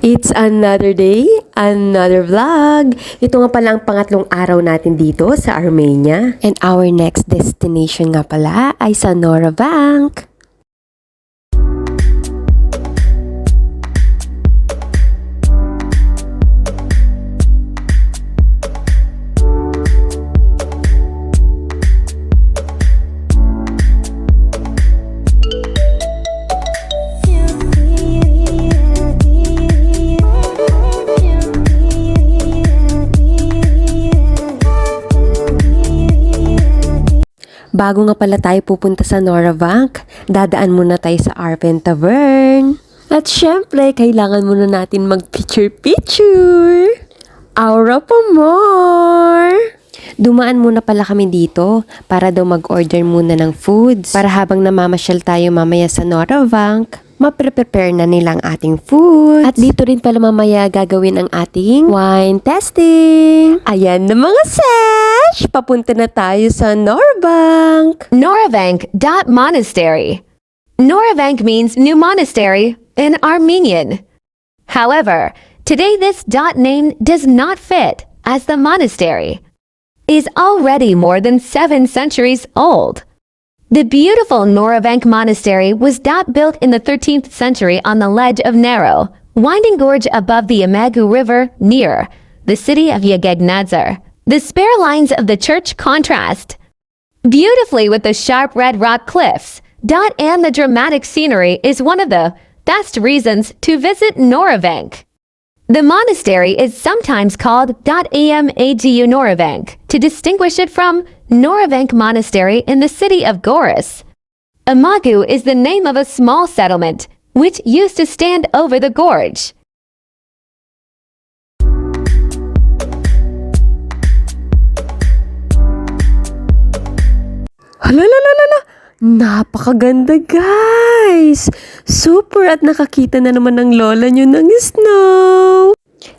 It's another day, another vlog. Ito nga pala ang pangatlong araw natin dito sa Armenia. And our next destination nga pala ay sa Nora Bank. Bago nga pala tayo pupunta sa Nora Bank, dadaan muna tayo sa Arpen Tavern. At syempre, kailangan muna natin mag-picture-picture. Aura pa more! Dumaan muna pala kami dito para daw mag-order muna ng foods para habang namamasyal tayo mamaya sa Nora Bank, maprepare na nilang ating food. At dito rin pala mamaya gagawin ang ating wine testing. Ayan na mga sesh! Papunta na tayo sa Norbank. Noravank dot monastery. Noravank means new monastery in Armenian. However, today this dot name does not fit as the monastery is already more than seven centuries old. The beautiful Noravank Monastery was dot built in the 13th century on the ledge of Naro, winding gorge above the Amagu River near the city of Yegegnadzar. The spare lines of the church contrast beautifully with the sharp red rock cliffs. Dot and the dramatic scenery is one of the best reasons to visit Noravank. The monastery is sometimes called Dot Am Noravank to distinguish it from Noravank Monastery in the city of Goris. Amagu is the name of a small settlement which used to stand over the gorge. Napakaganda guys! Super at nakakita na naman ng lola nyo ng snow!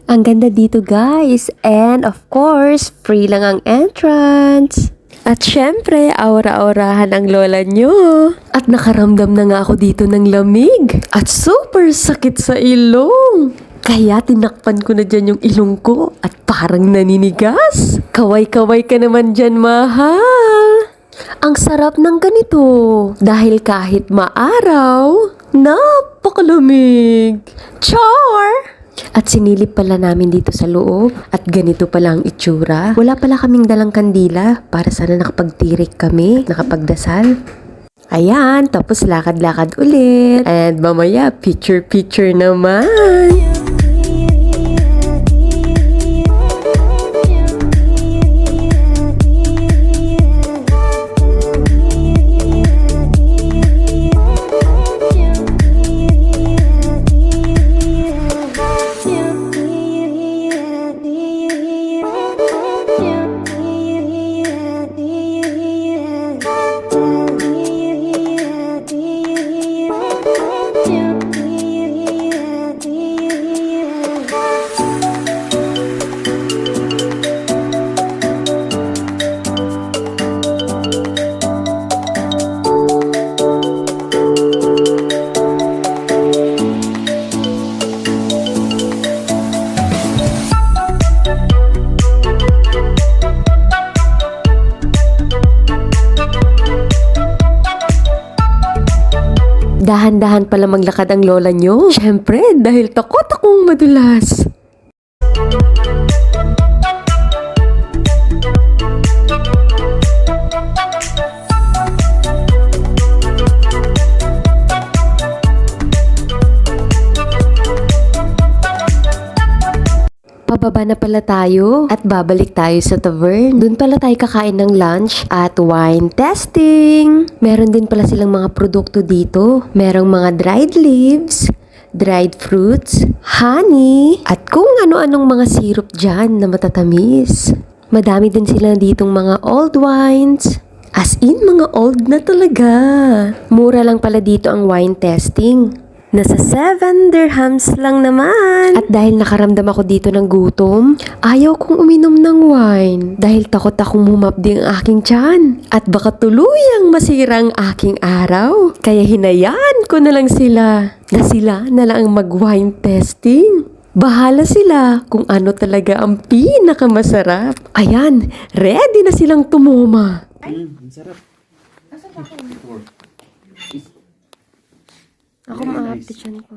Ang ganda dito guys! And of course, free lang ang entrance! At syempre, aura-aurahan ang lola nyo. At nakaramdam na nga ako dito ng lamig. At super sakit sa ilong. Kaya tinakpan ko na dyan yung ilong ko at parang naninigas. Kaway-kaway ka naman dyan, mahal. Ang sarap ng ganito dahil kahit maaraw, napakalamig. Char! At sinilip pala namin dito sa loob at ganito pala ang itsura. Wala pala kaming dalang kandila para sana nakapagtirik kami, nakapagdasal. Ayan, tapos lakad-lakad ulit. And mamaya, picture-picture naman. Dahan-dahan pala maglakad ang lola nyo. Siyempre, dahil takot akong madulas. Pababa na pala tayo at babalik tayo sa tavern. Doon pala tayo kakain ng lunch at wine testing. Meron din pala silang mga produkto dito. Merong mga dried leaves, dried fruits, honey, at kung ano-anong mga syrup dyan na matatamis. Madami din sila ditong mga old wines. As in, mga old na talaga. Mura lang pala dito ang wine testing. Nasa 7 dirhams lang naman. At dahil nakaramdam ako dito ng gutom, ayaw kong uminom ng wine. Dahil takot akong humapdi ang aking tiyan. At baka tuluyang masira ang aking araw. Kaya hinayaan ko na lang sila na sila na lang ang mag-wine testing. Bahala sila kung ano talaga ang pinakamasarap. Ayan, ready na silang tumuma. Ako maapit dyan ko.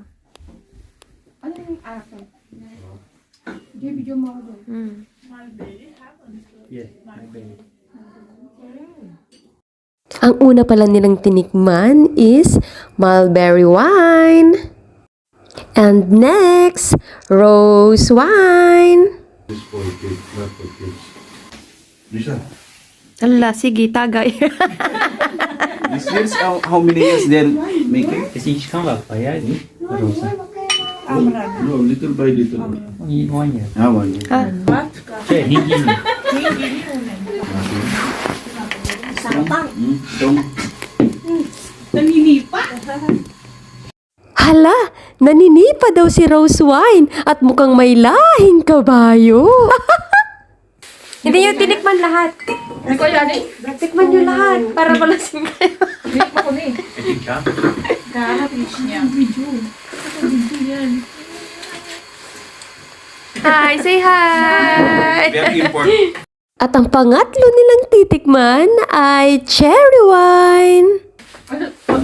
Ang una pala nilang tinikman is mulberry wine. And next, rose wine. This for kids, not for kids. Lisa, Ala, sige, tagay. This years, how, how many years they're making? Kasi each kan vara färgad i rosa. no, little by little. I one year. Ah, one year. Şey, hingin. Hmm, strong. Hala, naninipa daw si Rose Wine at mukhang may lahing kabayo. Hindi nyo tinikman lahat. Tikman nyo lahat para malasing kayo. Hi, say hi! Very important. At ang pangatlo nilang titikman ay cherry wine.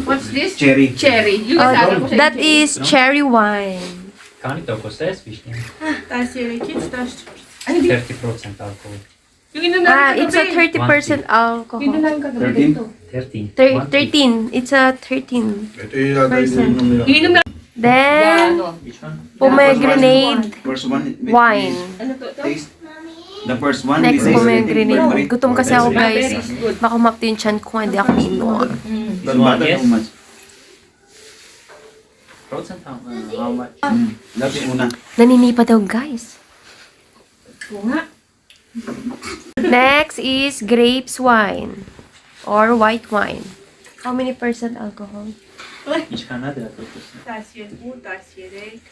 What's this? Cherry. Cherry. Yung Oh, kasama ko sa that is cherry wine. Kan inte ha kostat swishnjen. Ano di? 30% alkohol. Yung Ah, it's a 30% alcohol. Inunang kagabi 13? dito. 13. Thir- One, two. 13. It's a 13. Ito yung yata yung nila. Yung Then, ano? Which one? pomegranate First one. wine. Ano to? Taste. The first one. Next, taste, pomegranate. favorite. Gutom kasi ako, Ah, guys. very good. Baka umapto yung chan ko, hindi ako iinom. But butter, Yes. how much? Procent how, uh, how much? Dati una. Naninipa daw, guys. Oo nga. Next is grapes wine or white wine. How many percent alcohol? Each kan hade 30%.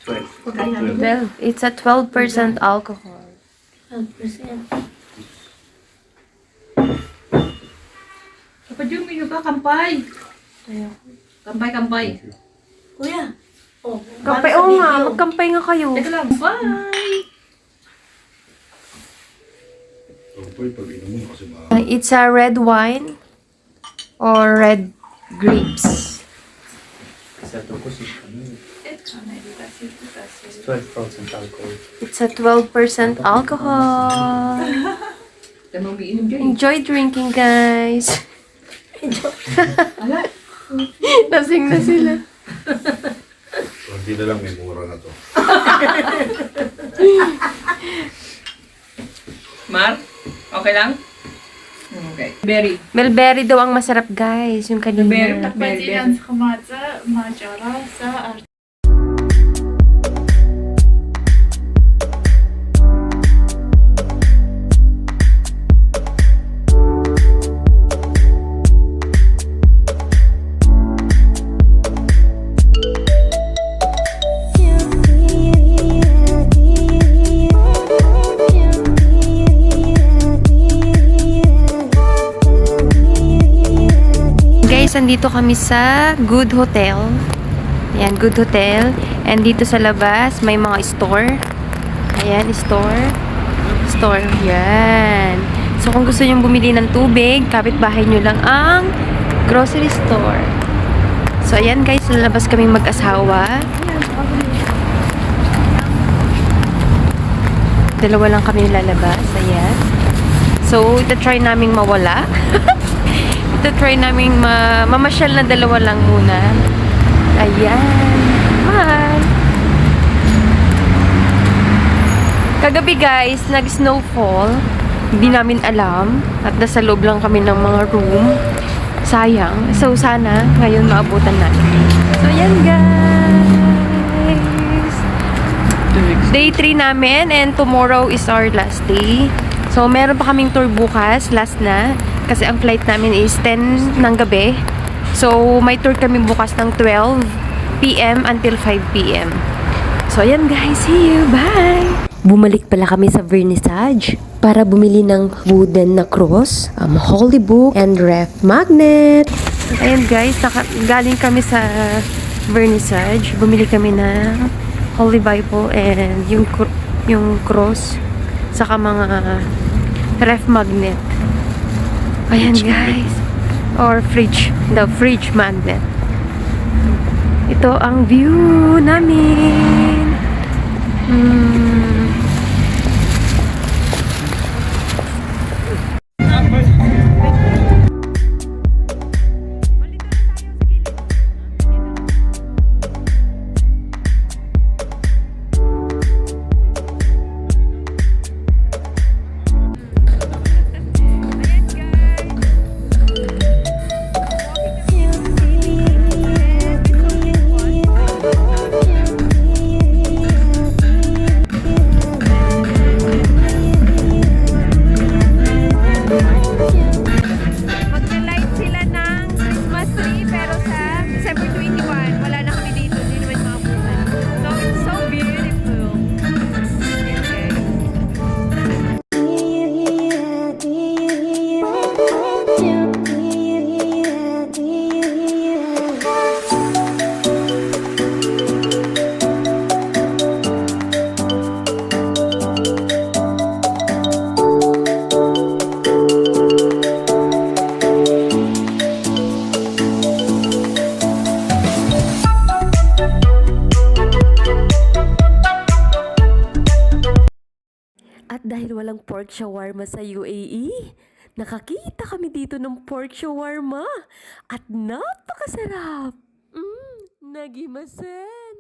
12. Well, it's a 12% alcohol. Kapag yung ka, kampay. Kampay, kampay. Kampay, oo nga, magkampay nga kayo. Teka lang. Bye! Ito pag inom mo kasi ma... Uh, It's a red wine or red grapes. Nu. It's 12% alkohol. It's a 12% alcohol. Dyan. Enjoy drinking, guys. Lasing na sila. Hindi na lang may mura na to. Mar? Okay lang? Okay. Berry. Mulberry daw ang masarap, guys. Yung kanina. Mulberry. Pagpasilan sa kamatsa, majara, sa andito kami sa Good Hotel. Ayan, Good Hotel. And dito sa labas, may mga store. Ayan, store. Store. Yan. So, kung gusto nyo bumili ng tubig, kapitbahay nyo lang ang grocery store. So, ayan guys, lalabas kaming mag-asawa. Dalawa lang kami lalabas. Ayan. So, ito try naming mawala. ito try naming ma mamasyal na dalawa lang muna. Ayan. Mahal. Kagabi guys, nag-snowfall. Hindi namin alam. At nasa loob lang kami ng mga room. Sayang. So, sana ngayon maabutan natin. So, yan guys. Day 3 namin and tomorrow is our last day. So, meron pa kaming tour bukas, last na. Kasi ang flight namin is 10 ng gabi. So, may tour kami bukas ng 12 p.m. until 5 p.m. So, ayan guys. See you. Bye! Bumalik pala kami sa vernissage para bumili ng wooden na cross, um, holy book, and ref magnet. Ayan guys, naka, galing kami sa vernissage. Bumili kami ng Holy Bible and yung yung cross saka mga ref magnet. Ayan guys. Or fridge. The fridge magnet. Ito ang view namin. Hmm. Dahil walang pork shawarma sa UAE, nakakita kami dito ng pork shawarma at napakasarap! Mmm, nagimasen!